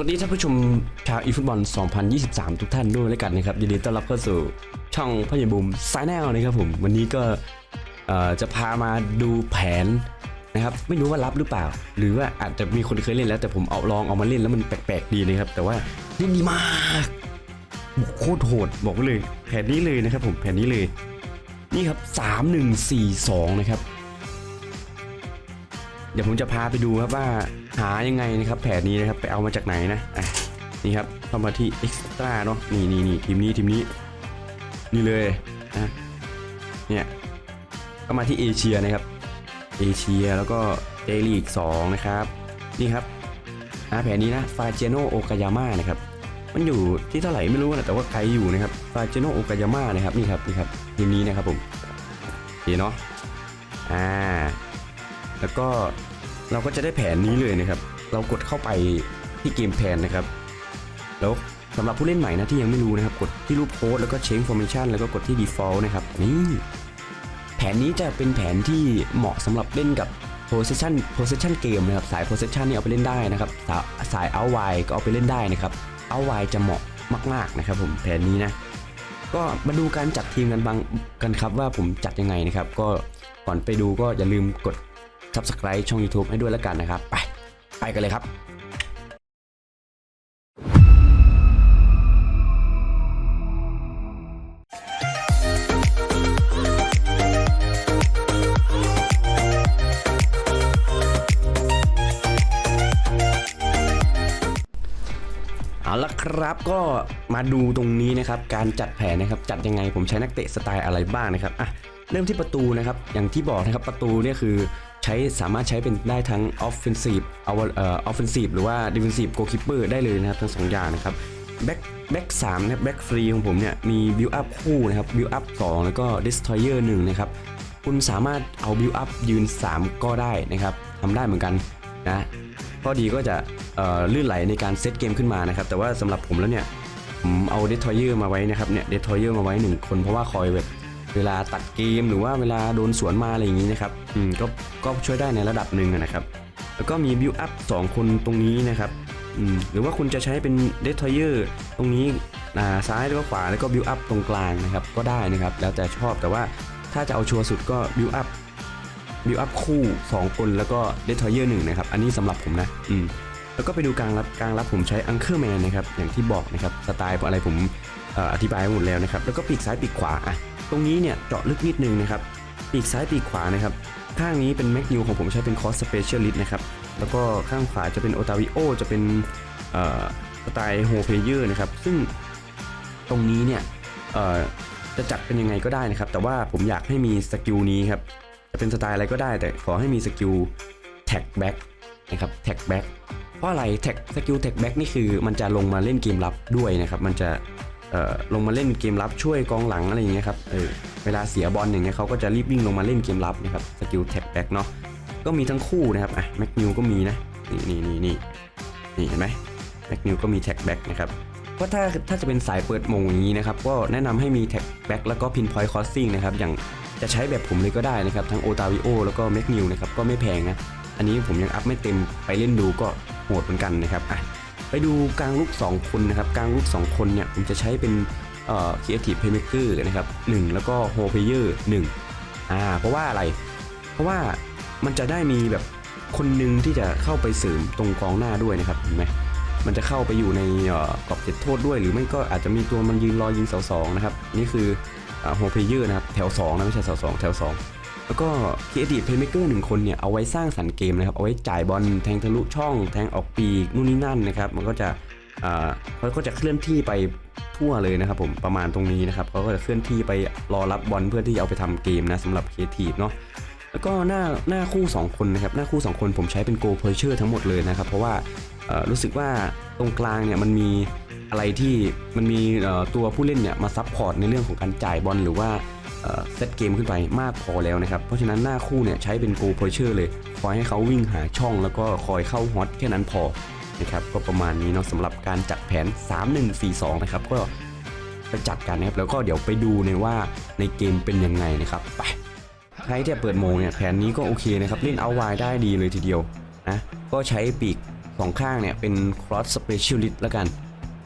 วัสดีท่านผู้ชมชาวอีฟุตบอล 2023 ทุกท่านด้วยแล้วกันนะครับยินดีต้อนรับเข้าสู่ช่องพ่อใหญ่บุมสายแนวนะครับผม วันนี้ก็จะพามาดูแผนนะครับ ไม่รู้ว่ารับหรือเปล่า หรือว่าอาจจะมีคนเคยเล่นแล้วแต่ผมเอาลองเอามาเล่นแล้วมันแปลกๆดีนะครับ แต่ว่าเล่นดีมากโคตรโหดบอกเลย แผนนี้เลยนะครับผมแผนนี้เลย นี่ครับ 3142 นะครับ เดี๋ยวผมจะพาไปดูครับว่าหายังไงนะครับ แผนนี้นะครับไปเอามาจากไหนนะอะนี่ครับเข้ามาที่ Extra เนาะนี่นี่นี่ทีมนี้ทีมนี้ นี่เลยนะเนี่ยก็มาที่เอเชียนะครับเอเชียแล้วก็เจลีก2นะครับ นี่ครับอะแผนนี้นะฟาเจโนโอกายาม่านะครับมันอยู่ที่เท่าไหร่ไม่รู้นะแต่ว่าไกลอยู่นะครับฟาเจโนโอกายาม่านะครับนี่ครับนี่ครับทีมนี้นะครับผมโอเคเนาะอ่า แล้วก็เราก็จะได้แผนนี้เลยนะครับ เรากดเข้าไปที่เกมแผนนะครับ แล้วสำหรับผู้เล่นใหม่นะที่ยังไม่รู้นะครับ กดที่รูปโค้ดแล้วก็ change formation แล้วก็กดที่ default นะครับนี่แผนนี้จะเป็นแผนที่เหมาะสำหรับเล่นกับ possession possession เกมนะครับสาย possession นี่เอาไปเล่นได้นะครับสายสาย out wide ก็เอาไปเล่นได้นะครับ out wide จะเหมาะมากๆนะครับผมแผนนี้นะก็มาดูการจัดทีมกันบางกันครับว่าผมจัดยังไงนะครับ ก็ก่อนไปดูก็อย่าลืมกด subscribe ช่อง YouTube ให้ด้วยแล้วกันนะครับ ไป ไปกันเลยครับเอาละครับก็มาดูตรงนี้นะครับการจัดแผนนะครับจัดยังไงผมใช้นักเตะสไตล์อะไรบ้างนะครับอะเริ่มที่ประตูนะครับอย่างที่บอกนะครับประตูเนี่ยคือ ใช้สามารถใช้เป็นได้ทั้ง offensive เอาเอ่อ offensive หรือว่า defensive goalkeeper ได้เลยนะครับทั้งสองอย่างนะครับ back back 3นะครับ back free ของผมเนี่ยมี build up คู่นะครับ build up 2แล้วก็ destroyer 1นะครับคุณสามารถเอา build up ยืน 3 ก็ได้นะครับทำได้เหมือนกันนะข้อดีก็จะเอ่อลื่นไหลในการเซตเกมขึ้นมานะครับแต่ว่าสำหรับผมแล้วเนี่ยผมเอาเดททอยเยอร์มาไว้นะครับเนี่ยเดททอยเยอร์มาไว้หนึ่งคนเพราะว่าคอยแบบ เวลาตัดเกมหรือว่าเวลาโดนสวนมาอะไรอย่างนี้นะครับอืมก็ก็ช่วยได้ในระดับหนึ่งนะครับ แล้วก็มีบิวอัพ2คนตรงนี้นะครับอืมหรือว่าคุณจะใช้เป็นเดททอยเยอร์ตรงนี้อ่าซ้ายแล้วก็ขวาแล้วก็บิวอัพตรงกลางนะครับก็ได้นะครับ แล้วแต่ชอบแต่ว่าถ้าจะเอาชัวร์สุดก็บิวอัพบิวอัพคู่ 2 คนแล้วก็เดททอยเยอร์หนึ่งนะครับ อันนี้สำหรับผมนะอืมแล้วก็ไปดูกลางรับกลางรับผมใช้อังเคอร์แมนนะครับอย่างที่บอกนะครับสไตล์อะไรผมอธิบายไว้หมดแล้วนะครับ แล้วก็ปีกซ้ายปีกขวาอะ ตรงนี้เนี่ยเจาะลึกนิดนึงนะครับปีกซ้ายปีกขวานะครับข้างนี้เป็นแม็กนิวของผมใช้เป็นคอสสเปเชียลิสต์นะครับแล้วก็ข้างขวาจะเป็นโอตาวิโอจะเป็นสไตล์โฮเพเยอร์นะครับซึ่งตรงนี้เนี่ยจะจัดเป็นยังไงก็ได้นะครับ แต่ว่าผมอยากให้มีสกิลนี้ครับจะเป็นสไตล์อะไรก็ได้ แต่ขอให้มีสกิลแท็กแบ็กนะครับแท็กแบ็กเพราะอะไรแท็กสกิลแท็กแบ็กนี่คือมันจะลงมาเล่นเกมรับด้วยนะครับ มันจะ ลงมาเล่นเกมรับช่วยกองหลังอะไรอย่างเงี้ยครับเออเวลาเสียบอลอย่างเงี้ยเขาก็จะรีบวิ่งลงมาเล่นเกมรับนะครับสกิลแท็กแบ็กเนาะก็มีทั้งคู่นะครับอะแม็กนิวก็มีนะนี่นี่นี่นี่นี่เห็นไหมแม็กนิวก็มีแท็กแบ็กนะครับเพราะถ้าถ้าจะเป็นสายเปิดมงอย่างนี้นะครับก็แนะนำให้มีแท็กแบ็กแล้วก็พินพอยต์คอสซิ่งนะครับอย่างจะใช้แบบผมเลยก็ได้นะครับทั้งโอตาวิโอแล้วก็แม็กนิวนะครับก็ไม่แพงนะอันนี้ผมยังอัพไม่เต็มไปเล่นดูก็โหดเหมือนกันนะครับอะ ไปดูกลางลูก 2 คนนะครับกลางลูก 2 คนเนี่ยผมจะใช้เป็นเอ่อ Creative Playmaker นะครับ1แล้วก็ h o l Player 1อ่าเพราะว่าอะไร เพราะว่ามันจะได้มีแบบคนหนึ่งที่จะเข้าไปเสริมตรงกองหน้าด้วยนะครับเห็นไหมมันจะเข้าไปอยู่ในเอ่อกรอบเขตโทษด้วยหรือไม่ก็อาจจะมีตัวมันยืนรอยิงเสาสองนะครับนี่คือโฮเพเยอร์นะครับแถว2นะไม่ใช่แถว2แถว2 แล้วก็ครีเอทีฟเพลย์เมเกอร์หนึ่งคนเนี่ยเอาไว้สร้างสรรค์เกมนะครับเอาไว้จ่ายบอลแทงทะลุช่อง แทงออกปีกนู่นนี่นั่นนะครับมันก็จะเขาก็จะเคลื่อนที่ไปทั่วเลยนะครับผมประมาณตรงนี้นะครับเขาก็จะเคลื่อนที่ไปรอรับบอลเพื่อที่จะเอาไปทำเกมนะสำหรับครีเอทีฟเนาะแล้วก็หน้าหน้าคู่ 2 คนนะครับหน้าคู่ 2 คนผมใช้เป็นโกเพอร์เชอร์ทั้งหมดเลยนะครับเพราะว่ารู้สึกว่าตรงกลางเนี่ยมันมีอะไรที่มันมีตัวผู้เล่นเนี่ยมาซับพอร์ตในเรื่องของการจ่ายบอลหรือว่า เซตเกมขึ้นไปมากพอแล้วนะครับ เพราะฉะนั้นหน้าคู่เนี่ยใช้เป็นโกโพเชอร์เลยคอยให้เขาวิ่งหาช่องแล้วก็คอยเข้าฮอตแค่นั้นพอนะครับก็ประมาณนี้เนาะสำหรับการจัดแผน 3142 นะครับ ก็ไปจัดกันนะครับแล้วก็เดี๋ยวไปดูในว่าในเกมเป็นยังไงนะครับไปใครที่เปิดโมงเนี่ยแผนนี้ก็โอเคนะครับเล่นเอาไวได้ดีเลยทีเดียวนะก็ใช้ปีกสองข้างเนี่ยเป็น cross specialist แล้วกัน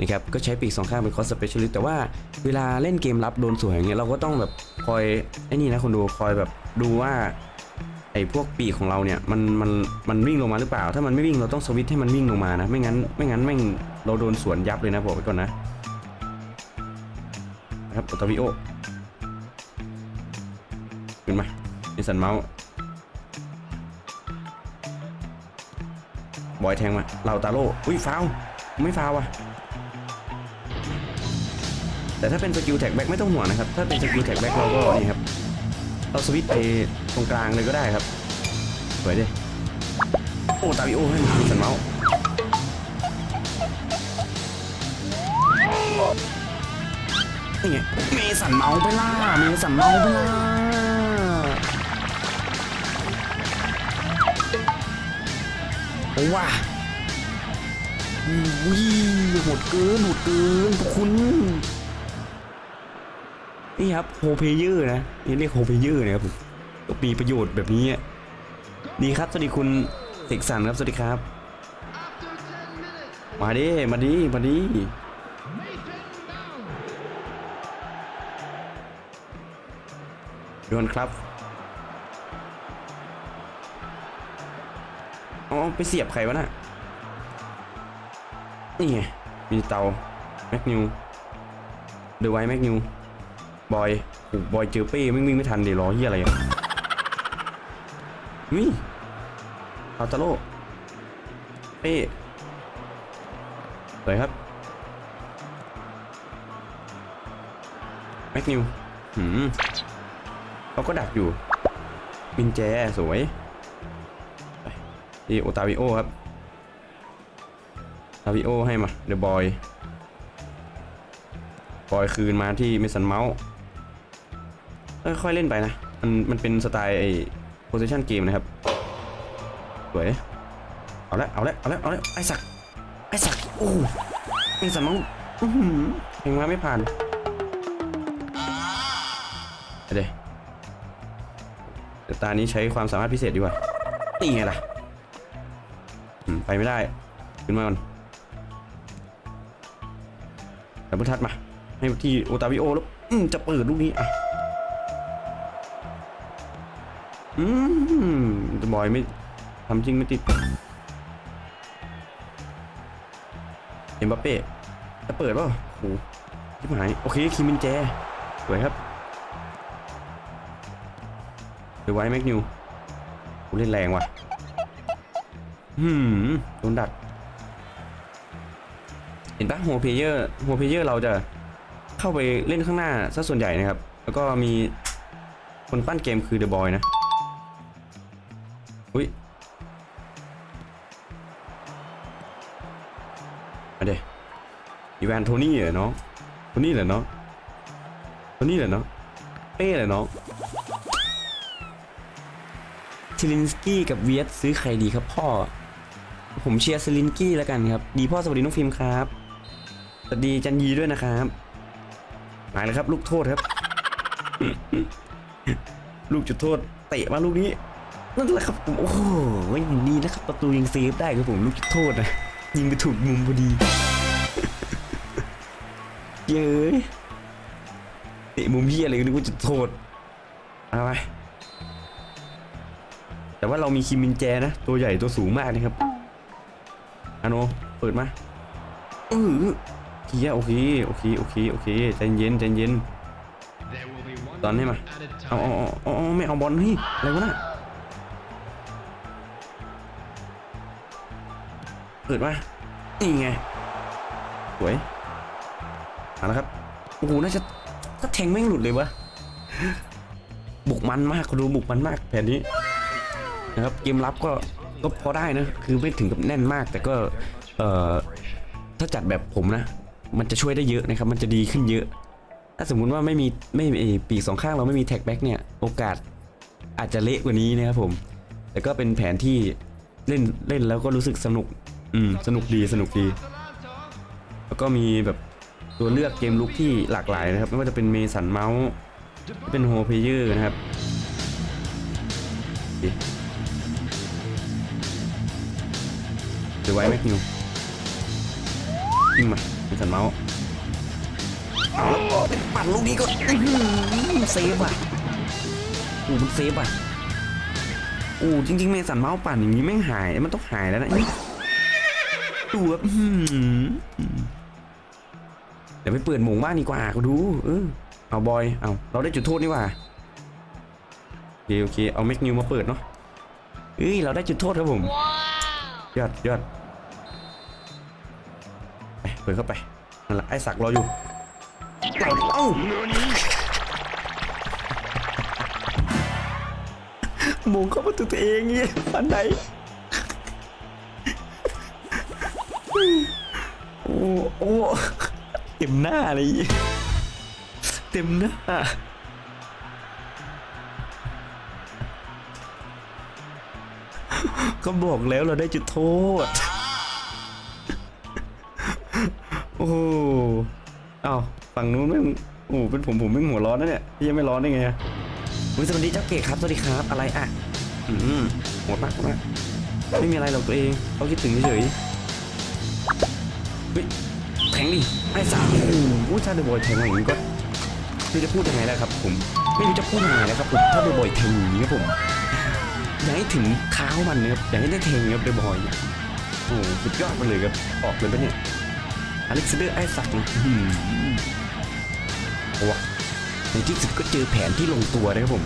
นะครับก็ใช้ปีกสองข้างเป็น cross specialist แต่ว่าเวลาเล่นเกมรับโดนสวยอย่างเงี้ยเราก็ต้องแบบคอยไอ้นี่นะคนดูคอยแบบดูว่าไอ้พวกปีกของเราเนี่ยมันมันมันวิ่งลงมาหรือเปล่า ถ้ามันไม่วิ่งเราต้องสวิตช์ให้มันวิ่งลงมานะไม่งั้นไม่งั้นแม่งเราโดนสวนยับเลยนะบอกไว้ก่อนนะนะครับอตวิโอขึ้นมาดิสันเมาส์บอยแทงมาเราตาโร่อุ้ยฟาวไม่ฟาวล์ว่ะ แต่ถ้าเป็นสกิลแท็กแบ็กไม่ต้องห่วงนะครับ ถ้าเป็นสกิลแท็กแบ็กเราก็นี่ครับเราสวิตช์ไปตรงกลางเลยก็ได้ครับสวยดิโอ้ตาวิโอให้มีสันเมาส์นี่ไงเมสันเมาส์ไปล่าเมสันเมาส์ไปล่าโอ้ว่ะอุ้ยโหดเกินโหดเกินพวกคุณ นี่ครับโฮเพเยอร์นะนี่เรียกโฮเพเยอร์นะครับผมก็มีประโยชน์แบบนี้ดีครับสวัสดีคุณเสกสรรครับสวัสดีครับ มาดิมาดิมาดิโดนครับอ๋อไปเสียบใครวะน่ะนี่ไงมีเตาแม็กนิวเดอะไวแม็กนิว บอยโอ้บอยเจอเป้ไม่วิ่งไม่ทันเดี๋ยวรอเฮียอะไรอะนี่เอาตาโลเป้สวยครับแม็กนิวหืมเขาก็ดักอยู่มินแจสวยที่โอตาวิโอครับตาวิโอให้มาเดอะบอย บอยคืนมาที่เมสันเมาส์ ค่อยๆเล่นไปนะ มันมันเป็นสไตล์ไอ้ position game นะครับ สวย เอาละ เอาละ เอาละ เอาละ ไอ้สัก ไอ้สัก โอ้เมสันเมาส์อื้อหือเพลงมาไม่ผ่านเดี๋ยวเดี๋ยวตานี้ใช้ความสามารถพิเศษดีกว่า นี่ไงล่ะอืมไปไม่ได้ ขึ้นมาก่อนดับเบิลทัดมา ให้ที่โอตาวิโอแล้วอืมจะเปิดลูกนี้อะ อืมตบอยไม่ทำจริงไม่ติดเอ็มบัปเป้จะเปิดป่าโหที่หาย โอเค คิมินแจ สวยครับเดอไวท์แม็กนิวกูเล่นแรงว่ะหืมโดนดัก เห็นปะโฮเพเยอร์โฮเพเยอร์เราจะเข้าไปเล่นข้างหน้าซะส่วนใหญ่นะครับ แล้วก็มีคนปั้นเกมคือเดอะบอยนะ อุ้ยมาเดอีแวนโทนี่เหรอเน้องโทนี่เหรอน้องโทนี่เหรอน้องเป้เหรอน้องทิลินสกี้กับเวียสซื้อใครดีครับพ่อ ผมเชียร์ซิลินกี้แล้วกันครับ ดีพ่อสวัสดีน้องฟิล์มครับ สวัสดีจันยีด้วยนะครับมาเลยครับ ลูกโทษครับ ลูกจุดโทษเตะมาลูกนี้ นั่นแหละครับผมโอ้โหดีนะครับ ประตูยังเซฟได้ครับผมลูกจุดโทษนะยิงไปถูกมุมพอดีเย้ยเตะมุมเหี้ยอะไรก็นึกว่าจุดโทษเอาไปแต่ว่าเรามีคิมมินแจนะ ตัวใหญ่ตัวสูงมากนะครับอาโนเปิดมาเออเฮียโอเคโอเคโอเคโอเคใจเย็นใจเย็นตอนให้มาเอาเอาเอาเอาเอาเอาเอาไม่เอาบอลเฮ้ยอะไรวะน่ะ เปิดมานี่ไง สวยเอาละครับ โอ้โห น่าจะถ้าแทงแม่งหลุดเลยวะ บุกมันมากดูบุกมันมากแผนนี้นะครับ เกมรับก็ก็พอได้นะ คือไม่ถึงกับแน่นมาก แต่ก็ เอ่อ ถ้าจัดแบบผมนะ มันจะช่วยได้เยอะนะครับ มันจะดีขึ้นเยอะ ถ้าสมมุติว่าไม่มีไม่มีปีกสองข้างเราไม่มีแท็กแบ็กเนี่ย โอกาสอาจจะเละกว่านี้นะครับผม แต่ก็เป็นแผนที่เล่นเล่นแล้วก็รู้สึกสนุก อืมสนุกดีสนุกดี แล้วก็มีแบบตัวเลือกเกมลุกที่หลากหลายนะครับ ไม่ว่าจะเป็นเมสันเมาส์เป็นโฮเพเยอร์นะครับเดี๋ยวไว้แม็กนิวยิงมาเป็นสันเมาส์เอาแล้วก็ปั่นลูกนี้ก็เซฟอะโอ้มันเซฟอะโอ้จริงๆเมสันเมาส์ปั่นอย่างนี้แม่งหาย มันต้องหายแล้วนะนี่ ดูแบบอื้อหือเดี๋ยวไปเปิดหมงบ้านดีกว่าก็ดู เออเอาบอยเอาเราได้จุดโทษนี่หว่าโอเคโอเคเอาแม็กนิวมาเปิดเนาะเอ้ยเราได้จุดโทษครับผมยอดยอดไปเปิดเข้าไปนั่นแหละไอ้สักรออยู่เราเอ้าหมงเข้าประตูตัวเองเงี้ยฟันไหน โอ้โอ้เต็มหน้าเลยเต็มหน้าก็บอกแล้วเราได้จุดโทษ โอ้โหอ้าวฝั่งนู้นไม่งโอ้โหเป็นผมผมไม่งหัวร้อนนะเนี่ยพี่ยังไม่ร้อนได้ไงอะอุ๊ยสวัสดีเจ้าเก๋ครับสวัสดีครับ อะไรอะ อืมโหดมากโหดมากไม่มีอะไรหรอกตัวเองเขาคิดถึงเฉยๆ เฮ้ยแทงดิไอ้สามโอ้โหถ้าเดอะบอยแทงอย่างนี้ก็ไม่รู้จะพูดยังไงแล้วครับ ผมไม่รู้จะพูดยังไงแล้วครับผมถ้าเดอะบอยแทงอย่างนี้ครับผมอย่าให้ถึงเท้ามันนะครับอย่าให้ได้เทงครับเดบอยเนี่ยโอ้หสุดยอดไปเลยครับออกเลยปะเนี่ยอเล็กซานเดอร์ไอซักนะอื้อหือโอ้วะในที่สุดก็เจอแผนที่ลงตัวนะครับผม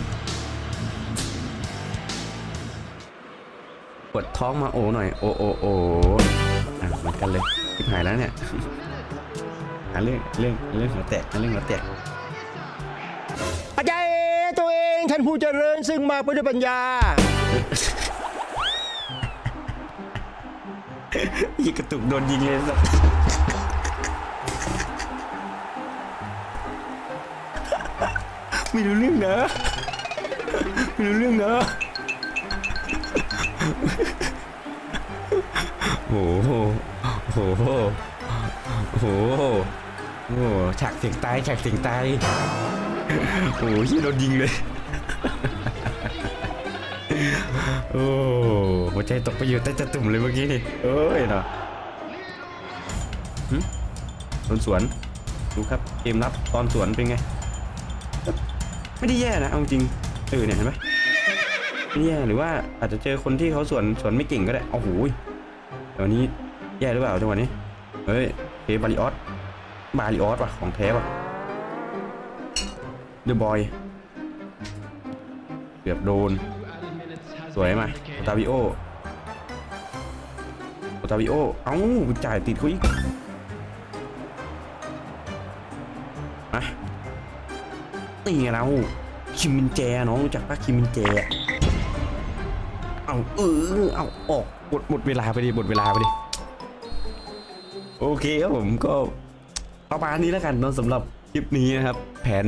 ปวดท้องมาโอหน่อย โอโอโออะเหมือนกันเลย ทิบหายแล้วเนี่ยหาเรื่องเรื่องเรื่องหัวแตกหาเรื่องหัวแตกอาจารย์ตัวเองท่านผู้เจริญซึ่งมาเพื่อด้วยปัญญายิงกระตุกโดนยิงเลยสัสไม่รู้เรื่องนะไม่รู้เรื่องนะโอ้โห โอ้โห โอ้โห โอ้โหฉากเสียงตายฉากเสียงตาย โอ้โหที่โดนยิงเลย โอ้หัวใจตกไปอยู่ใต้ตะตุ่มเลยเมื่อกี้นี่เอ้ยเนาะหึสวนสวน ดูครับ เกมรับตอนสวนเป็นไง ไม่ได้แย่นะเอาจริง เออเนี่ยเห็นไหมไม่แย่หรือว่าอาจจะเจอคนที่เขาสวนสวนไม่เก่งก็ได้โอ้โหยเดี๋ยวนี้ แย่หรือเปล่าจังหวะนี้ เฮ้ยเคบาริออสบาริออสว่ะของแท้ว่ะเดอะบอยเกือบโดน สวยมาโอตาวิโอโอตาวิโอ เอ้าจ่ายติดเขาอีกมานี่ไงเราคิมมินแจน้องรู้จักปะคิมมินแจเอาเออเอาออกหมดหมดเวลาไปดิหมดเวลาไปดิ โอเคครับผมก็ประมาณนี้แล้วกันเนาะสำหรับคลิปนี้นะครับ แผน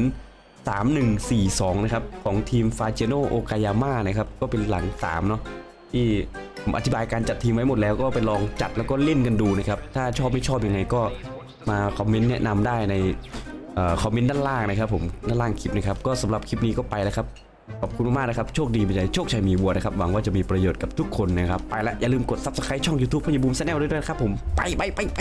3142 นะครับ ของทีมฟาเจโนโอกายาม่านะครับ ก็เป็นหลัง 3 เนาะที่ผมอธิบายการจัดทีมไว้หมดแล้วก็ไปลองจัดแล้วก็เล่นกันดูนะครับ ถ้าชอบไม่ชอบยังไงก็มาคอมเมนต์แนะนำได้ในคอมเมนต์ด้านล่างนะครับผมด้านล่างคลิปนะครับ ก็สำหรับคลิปนี้ก็ไปแล้วครับ ขอบคุณมากนะครับ โชคดีไปใจโชคชัยมีวัวนะครับ หวังว่าจะมีประโยชน์กับทุกคนนะครับ ไปแล้วอย่าลืมกด subscribe ช่อง YouTube พญบูมแชนแนลด้วยนะครับผม ไปไปไปไป